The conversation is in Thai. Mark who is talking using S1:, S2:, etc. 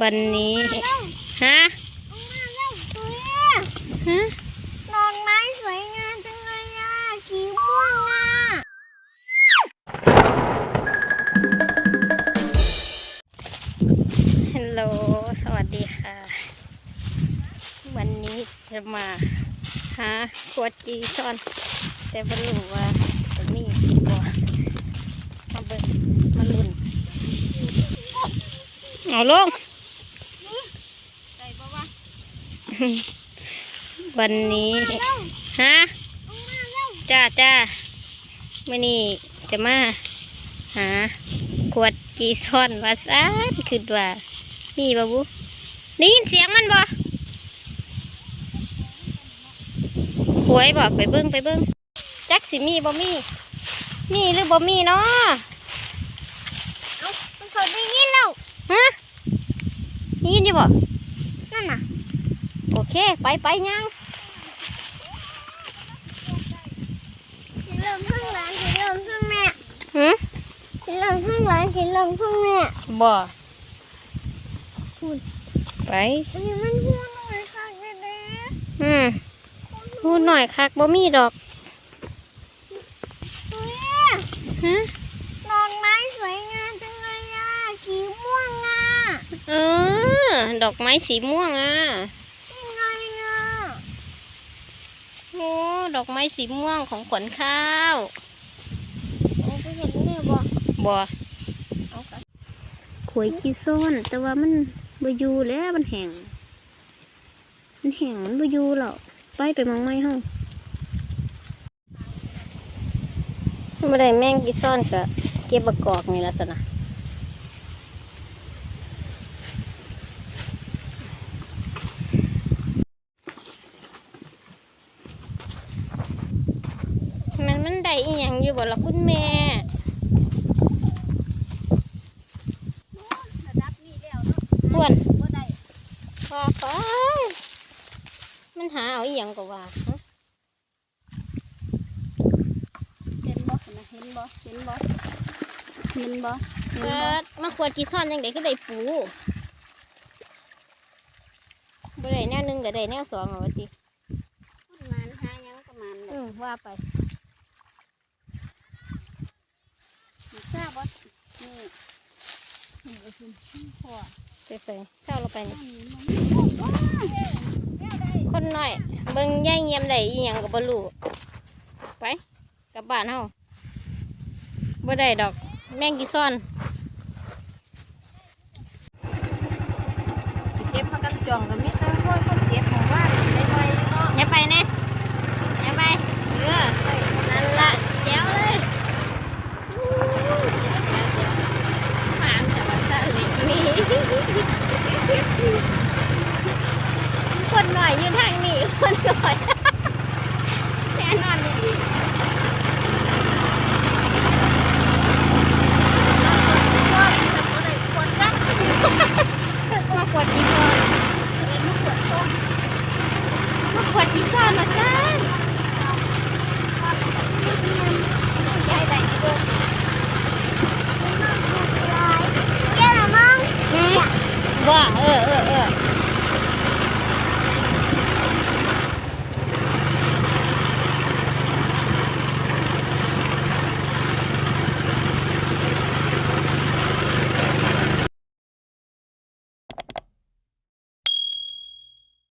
S1: วันนี้ฮะฮะ
S2: ดอกไม้สวยงามจังเลยอะสีม่วงอะ
S1: ฮัลโหลสวัสดีค่ะ วันนี้จะมาหาขวดจีซ่อน แต่ไม่รู้ว่าจะมีบ่มาเบิ่งมาลุ้นเอาลง
S2: ใส่ปะวะ
S1: วันนี้
S2: เร็ว
S1: ฮะ
S2: ลงมาเร็ว
S1: จ้าจ้ามื่อนี้จะมา หา ขวดจีซ่อนว่าซานคือว่ามีบ่บุได้ยินเสียงมันบ่หวยบ่ไปเบิ้งไปเบิ้งจักสิมีบ่มี มีหรือบ่มีเนาะ
S2: เอามันเขาได้ยินแล้ว
S1: ฮะได้ยินอยู่บ่
S2: นั่นน่ะ
S1: โอเค ไปไปยัง
S2: สีเหลืองข้างหลังสีเหลืองข้างแม่
S1: หืม
S2: สีเหลืองข้างหลังสีเหลืองข้างแม่
S1: บ่ไป
S2: อันนี้มันหัวหน่อยค่ะเด็ก
S1: อืมพูดหน่อยคักบ่มีดอก
S2: ๆเฮ้ย
S1: ฮะ
S2: ดอกไม้สวยงามจังเลยอะสีม่วงอะ
S1: เออดอกไม้สีม่วงอะ
S2: ยังไงอะ
S1: โอ้ ดอกไม้สีม่วงของขวัญข้าว
S2: เอาไปเห็นเนี่ยบ่
S1: บ่
S2: เอาไป
S1: ขวยจีซ่อนแต่ว่ามันบ่อยู่แล้วมันแห้งมันแห้งมันบ่อยู่หรอกไปไปมองไม้เฮาบ่ได้แมงจีซ่อนก็เก็บบักกอกนี่ล่ะสนะมันมัน ได้อีหยังอยู่บ่ล่ะคุณแม่
S2: ระดับนี้แล้วเนาะ
S1: อ้วน
S2: บ่ได้
S1: พอไปมันหาเอาอีหยังก็ว่าฮะ
S2: เห็นบ่นะเห็นบ่เห็นบ่เห็นบ่เห็น
S1: เปิ
S2: บ่
S1: ดมาขวดกี่ซ่อนยังไดก็ได้ปูบ่ได้แนวหนึงก็ได้แนวสองเอาว่าติ
S2: มันหายังก็มัน
S1: อืมว่าไป
S2: ทรา บบ่นี่นี่ก็คือพ่อ
S1: ไปใส่เจ้าเราไปนี่
S2: นี่มันโอ้ย
S1: คนน้อย เบิ่งยายเงียมได้อีหยังก็บ่รู้ไปกลับบ้านเฮาบ่ได้ดอก แมงกี่ซ่อน
S3: เก็บมากันจ่องกับ
S1: one.